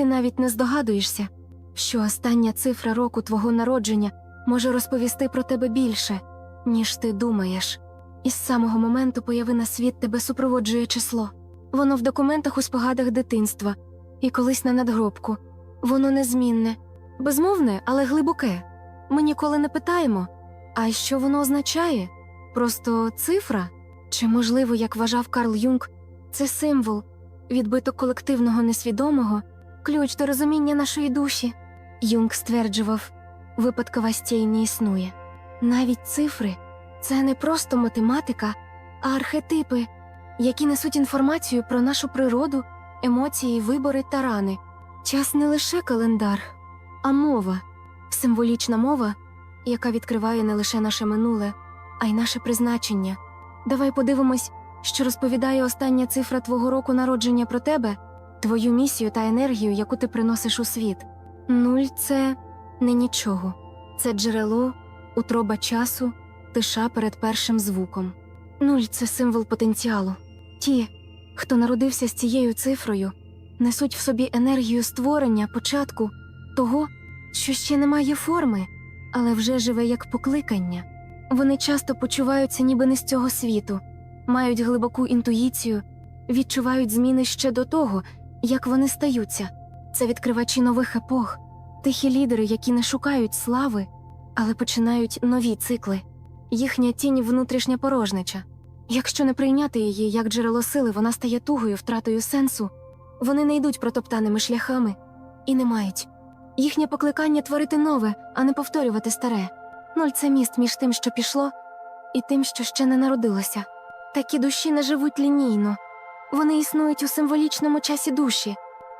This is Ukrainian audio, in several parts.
Ти навіть не здогадуєшся, що остання цифра року твого народження може розповісти про тебе більше, ніж ти думаєш. І з самого моменту появи на світ тебе супроводжує число. Воно в документах у спогадах дитинства і колись на надгробку. Воно незмінне, безмовне, але глибоке. Ми ніколи не питаємо, а що воно означає? Просто цифра? Чи, можливо, як вважав Карл Юнг, це символ, відбиток колективного несвідомого, ключ до розуміння нашої душі? Юнг стверджував, випадковостей не існує. Навіть цифри це не просто математика, а архетипи, які несуть інформацію про нашу природу, емоції, вибори та рани. Час не лише календар, а мова, символічна мова, яка відкриває не лише наше минуле, а й наше призначення. Давай подивимось, що розповідає остання цифра твого року народження про тебе, твою місію та енергію, яку ти приносиш у світ. Нуль це не нічого, це джерело, утроба часу, тиша перед першим звуком. Нуль це символ потенціалу. Ті, хто народився з цією цифрою, несуть в собі енергію створення, початку, того, що ще не має форми, але вже живе як покликання. Вони часто почуваються ніби не з цього світу, мають глибоку інтуїцію, відчувають зміни ще до того, як вони стаються. Це відкривачі нових епох, тихі лідери, які не шукають слави, але починають нові цикли. Їхня тінь внутрішня порожнича. Якщо не прийняти її як джерело сили, вона стає тугою, втратою сенсу. Вони не йдуть протоптаними шляхами і не мають. Їхнє покликання творити нове, а не повторювати старе. Нуль це міст між тим, що пішло, і тим, що ще не народилося. Такі душі не живуть лінійно, вони існують у символічному часі душі,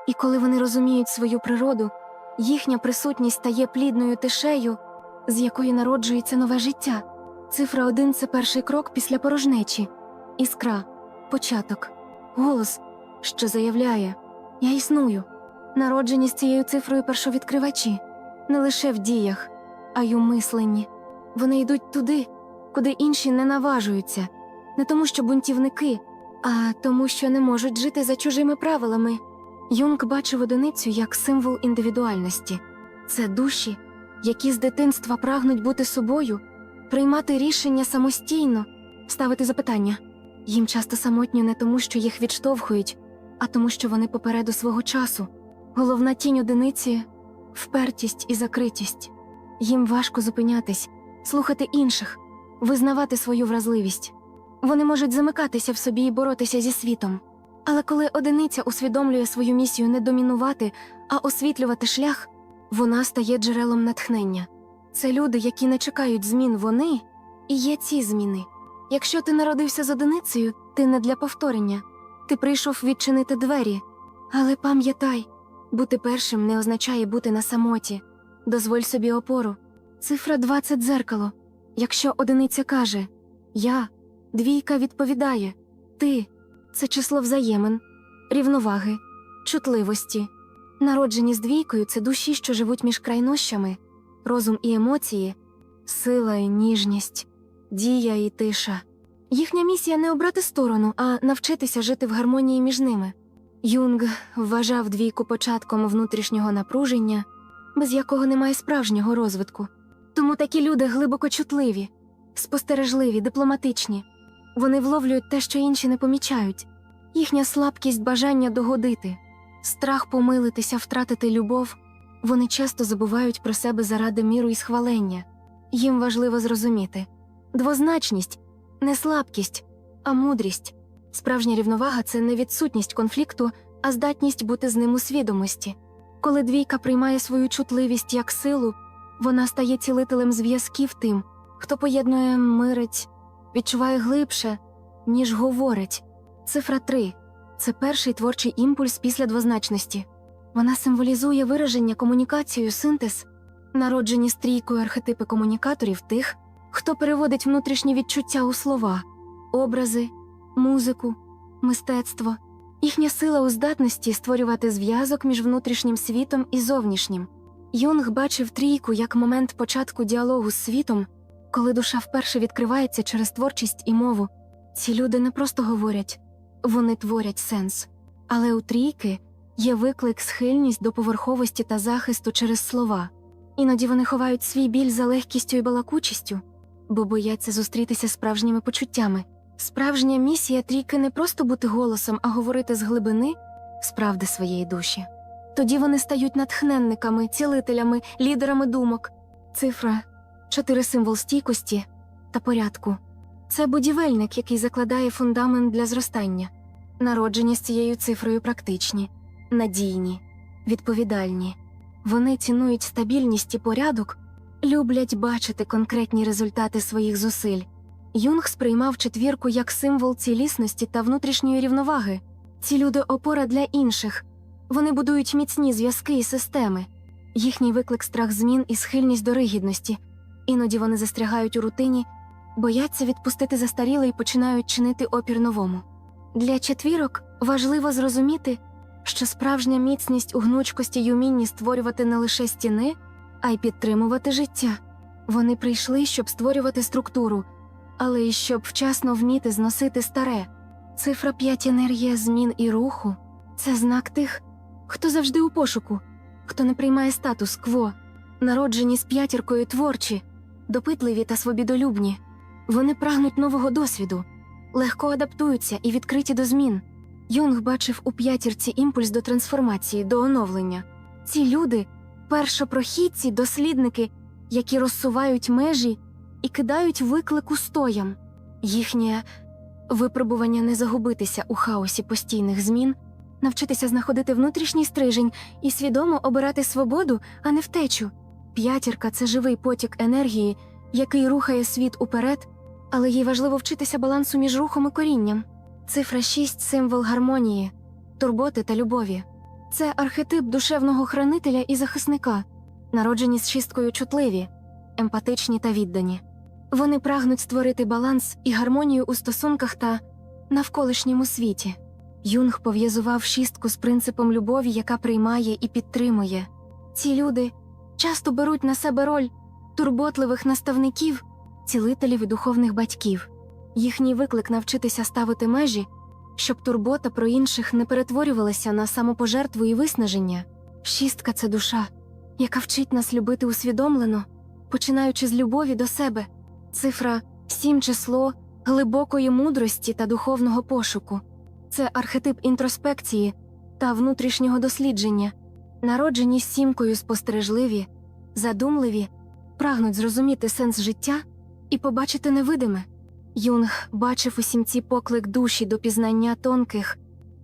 і коли вони розуміють свою природу, їхня присутність стає плідною тишею, з якої народжується нове життя. Цифра один це перший крок після порожнечі, іскра, початок, голос, що заявляє Я існую. Народжені з цією цифрою першовідкривачі, не лише в діях, а й у мисленні. Вони йдуть туди, куди інші не наважуються, не тому, що бунтівники, а тому, що не можуть жити за чужими правилами. Юнг бачив одиницю як символ індивідуальності це душі, які з дитинства прагнуть бути собою, приймати рішення самостійно, ставити запитання. Їм часто самотньо не тому, що їх відштовхують, а тому, що вони попереду свого часу. Головна тінь одиниці впертість і закритість. Їм важко зупинятись, слухати інших, визнавати свою вразливість. Вони можуть замикатися в собі і боротися зі світом. Але коли одиниця усвідомлює свою місію не домінувати, а освітлювати шлях, вона стає джерелом натхнення. Це люди, які не чекають змін, вони і є ці зміни. Якщо ти народився з одиницею, ти не для повторення, ти прийшов відчинити двері. Але пам'ятай, бути першим не означає бути на самоті. Дозволь собі опору. Цифра 20 дзеркало. Якщо одиниця каже Я, двійка відповідає Ти це число взаємин, рівноваги, чутливості. Народжені з двійкою це душі, що живуть між крайнощами, розум і емоції, сила і ніжність, дія і тиша. Їхня місія не обрати сторону, а навчитися жити в гармонії між ними. Юнг вважав двійку початком внутрішнього напруження, без якого немає справжнього розвитку. Тому такі люди глибоко чутливі, спостережливі, дипломатичні. Вони вловлюють те, що інші не помічають, їхня слабкість бажання догодити, страх помилитися, втратити любов. Вони часто забувають про себе заради міру і схвалення. Їм важливо зрозуміти двозначність не слабкість, а мудрість. Справжня рівновага це не відсутність конфлікту, а здатність бути з ним у свідомості. Коли двійка приймає свою чутливість як силу, вона стає цілителем зв'язків тим, хто поєднує мирить, відчуває глибше, ніж говорить. Цифра 3 – це перший творчий імпульс після двозначності. Вона символізує вираження, комунікацію, синтез, народжені стрійкою архетипи комунікаторів тих, хто переводить внутрішні відчуття у слова, образи, музику, мистецтво. Їхня сила у здатності створювати зв'язок між внутрішнім світом і зовнішнім. Юнг бачив трійку як момент початку діалогу з світом, коли душа вперше відкривається через творчість і мову. Ці люди не просто говорять, вони творять сенс. Але у трійки Є виклик, схильність до поверховості та захисту через слова. Іноді вони ховають свій біль за легкістю і балакучістю, бо бояться зустрітися справжніми почуттями. Справжня місія трійки не просто бути голосом, а говорити з глибини справди своєї душі. Тоді вони стають натхненниками, цілителями, лідерами думок. Цифра чотири символ стійкості та порядку. Це будівельник, який закладає фундамент для зростання. Народжені з цією цифрою практичні, надійні, відповідальні. Вони цінують стабільність і порядок, люблять бачити конкретні результати своїх зусиль. Юнг сприймав четвірку як символ цілісності та внутрішньої рівноваги. Ці люди опора для інших. Вони будують міцні зв'язки і системи. Їхній виклик страх змін і схильність до ригідності. Іноді вони застрягають у рутині, бояться відпустити застаріле і починають чинити опір новому. Для четвірок важливо зрозуміти, що справжня міцність у гнучкості й умінні створювати не лише стіни, а й підтримувати життя. Вони прийшли, щоб створювати структуру, але й щоб вчасно вміти зносити старе. Цифра 5 енергія змін і руху це знак тих, хто завжди у пошуку, хто не приймає статус кво, народжені з п'ятіркою творчі, допитливі та свобідолюбні. Вони прагнуть нового досвіду, легко адаптуються і відкриті до змін. Юнг бачив у п'ятірці імпульс до трансформації, до оновлення. Ці люди першопрохідці, дослідники, які розсувають межі і кидають виклик устоям. Їхнє випробування не загубитися у хаосі постійних змін, навчитися знаходити внутрішній стрижень і свідомо обирати свободу, а не втечу. П'ятірка це живий потік енергії, який рухає світ уперед, але їй важливо вчитися балансу між рухом і корінням. Цифра 6 символ гармонії, турботи та любові. Це архетип душевного хранителя і захисника, народжені з шісткою чутливі, емпатичні та віддані. Вони прагнуть створити баланс і гармонію у стосунках та навколишньому світі. Юнг пов'язував шістку з принципом любові, яка приймає і підтримує. Ці люди часто беруть на себе роль турботливих наставників, цілителів і духовних батьків. Їхній виклик навчитися ставити межі, щоб турбота про інших не перетворювалася на самопожертву і виснаження. Шістка це душа, яка вчить нас любити усвідомлено, починаючи з любові до себе. Цифра сім число глибокої мудрості та духовного пошуку. Це архетип інтроспекції та внутрішнього дослідження. Народжені сімкою спостережливі, задумливі, прагнуть зрозуміти сенс життя і побачити невидиме. Юнг бачив у сімці поклик душі до пізнання тонких,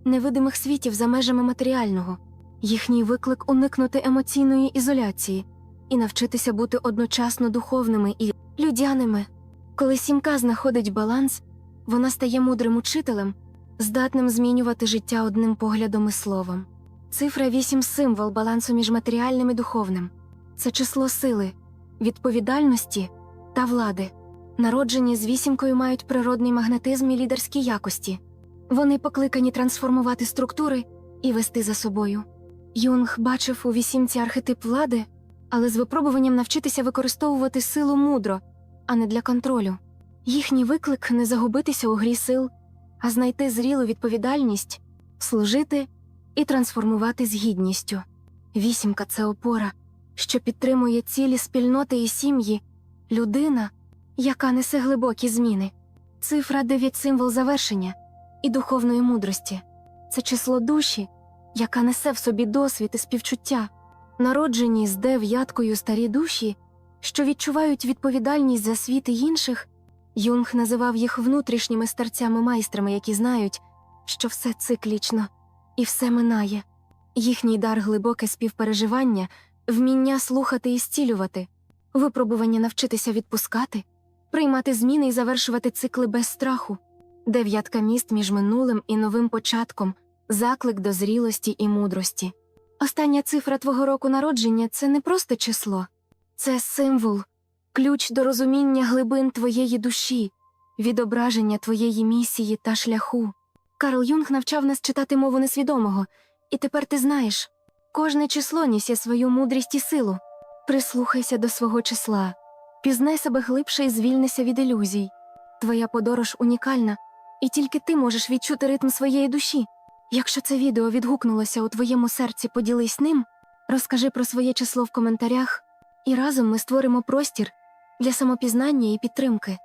невидимих світів за межами матеріального, їхній виклик уникнути емоційної ізоляції і навчитися бути одночасно духовними і людяними. Коли сімка знаходить баланс, вона стає мудрим учителем, здатним змінювати життя одним поглядом і словом. Цифра 8 символ балансу між матеріальним і духовним. Це число сили, відповідальності та влади. Народжені з вісімкою мають природний магнетизм і лідерські якості. Вони покликані трансформувати структури і вести за собою. Юнг бачив у вісімці архетип влади, але з випробуванням навчитися використовувати силу мудро, а не для контролю. Їхній виклик не загубитися у грі сил, а знайти зрілу відповідальність, служити і трансформувати з гідністю. Вісімка це опора, що підтримує цілі спільноти і сім'ї, людина, яка несе глибокі зміни. Цифра 9 символ завершення і духовної мудрості. Це число душі, яка несе в собі досвід і співчуття, народжені з дев'яткою старі душі, що відчувають відповідальність за світ і інших. Юнг називав їх внутрішніми старцями-майстрами, які знають, що все циклічно і все минає. Їхній дар глибоке співпереживання, вміння слухати і зцілювати, випробування навчитися відпускати, приймати зміни і завершувати цикли без страху, дев'ятка міст між минулим і новим початком, заклик до зрілості і мудрості. Остання цифра твого року народження це не просто число, це символ, ключ до розуміння глибин твоєї душі, відображення твоєї місії та шляху. Карл Юнг навчав нас читати мову несвідомого, і тепер ти знаєш кожне число нісє свою мудрість і силу. Прислухайся до свого числа, пізнай себе глибше і звільнися від ілюзій. Твоя подорож унікальна, і тільки ти можеш відчути ритм своєї душі. Якщо це відео відгукнулося у твоєму серці, поділись ним, розкажи про своє число в коментарях, і разом ми створимо простір для самопізнання і підтримки.